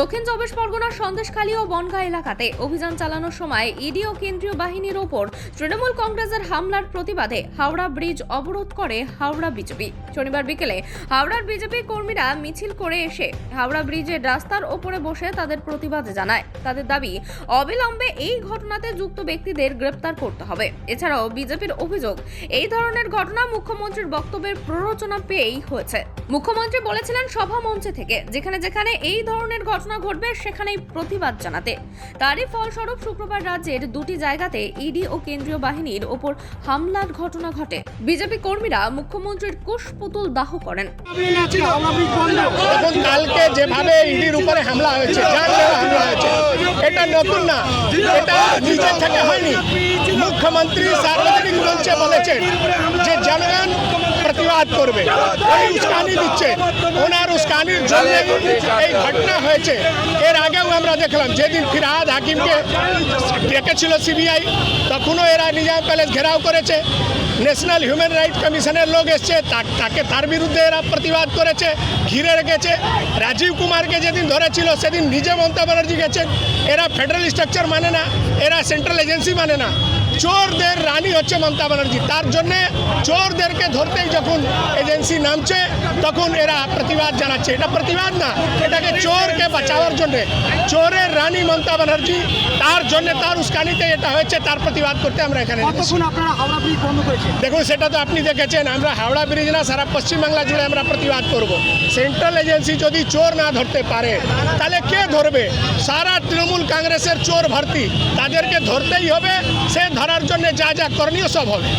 দক্ষিণ চব্বিশ পরগনার সন্দেশখালী ও বনগাঁ এলাকাতে অভিযান চালানোর সময় ইডি ও কেন্দ্রীয় বাহিনীর ওপর তৃণমূল কংগ্রেসের হামলার প্রতিবাদে হাওড়া ব্রিজ অবরোধ করে হাওড়া বিজেপি। শনিবার বিকেলে হাওড়ার বিজেপি কর্মীরা মিছিল করে এসে হাওড়া ব্রিজের রাস্তার ওপরে বসে তাদের প্রতিবাদ জানায়। তাদের দাবি, অবিলম্বে এই ঘটনাতে যুক্ত ব্যক্তিদের গ্রেপ্তার করতে হবে। এছাড়াও বিজেপির অভিযোগ, এই ধরনের ঘটনা মুখ্যমন্ত্রীর বক্তব্যের প্ররোচনা পেয়েই হয়েছে। মুখ্যমন্ত্রী বলেছিলেন সভা মঞ্চে থেকে, যেখানে যেখানে এই ধরনের ঘটনা ঘটবে সেখানেই প্রতিবাদ জানাতে। তারই ফলস্বরূপ শুক্রবার রাজ্যের দুটি জায়গাতে ইডি ও কেন্দ্রীয় বাহিনীর ওপর হামলার ঘটনা ঘটে। বিজেপি কর্মীরা মুখ্যমন্ত্রীর কুশপুতুল দাহ করেন। এখন কালকে যেভাবে ইডির উপরে হামলা হয়েছে হামলা হয়েছে, এটা নতুন না, এটা নিজের থেকে হয়নি। মুখ্যমন্ত্রী সার্বজনিক মঞ্চে বলেছেন যে জনগণ প্রতিবাদ করবে উস্কানি দিচ্ছে। ওনার উস্কানির জন্য এই ঘটনা হয়েছে। এর আগেও আমরা দেখলাম যেদিন ফিরহাদ হাকিমকে ডেকেছিল সিবিআই তখনও এরা নিজাম প্যালেস ঘেরাও করেছে। ন্যাশনাল হিউম্যান রাইট কমিশনের লোক এসছে তাকে তার বিরুদ্ধে এরা প্রতিবাদ করেছে ঘিরে রেখেছে। রাজীব কুমারকে যেদিন ধরেছিল সেদিন নিজে মমতা ব্যানার্জি গেছেন। এরা ফেডারেল স্ট্রাকচার মানে না এরা সেন্ট্রাল এজেন্সি মানে না। চোরদের রানী হচ্ছে মমতা ব্যানার্জি। তার জন্যে চোরদেরকে ধরতেই যখন এজেন্সি নামছে তখন এরা প্রতিবাদ জানাচ্ছে। এটা প্রতিবাদ না এটাকে চোরকে বাঁচাওয়ার জন্য। চোরের রানী মমতা ব্যানার্জি তার জন্য তার উস্কানিতে এটা হয়েছে তার প্রতিবাদ করতে আমরা এখানে দেখুন সেটা তো আপনি দেখেছেন আমরা হাওড়া ব্রিজ না সারা পশ্চিমবাংলা জুড়ে আমরা প্রতিবাদ করব। সেন্ট্রাল এজেন্সি যদি চোর না ধরতে পারে তাহলে কে ধরবে? সারা তৃণমূল কংগ্রেসের চোর ভর্তি তাদেরকে ধরতেই হবে সে ধরার জন্য যা যা করণীয় সব হবে।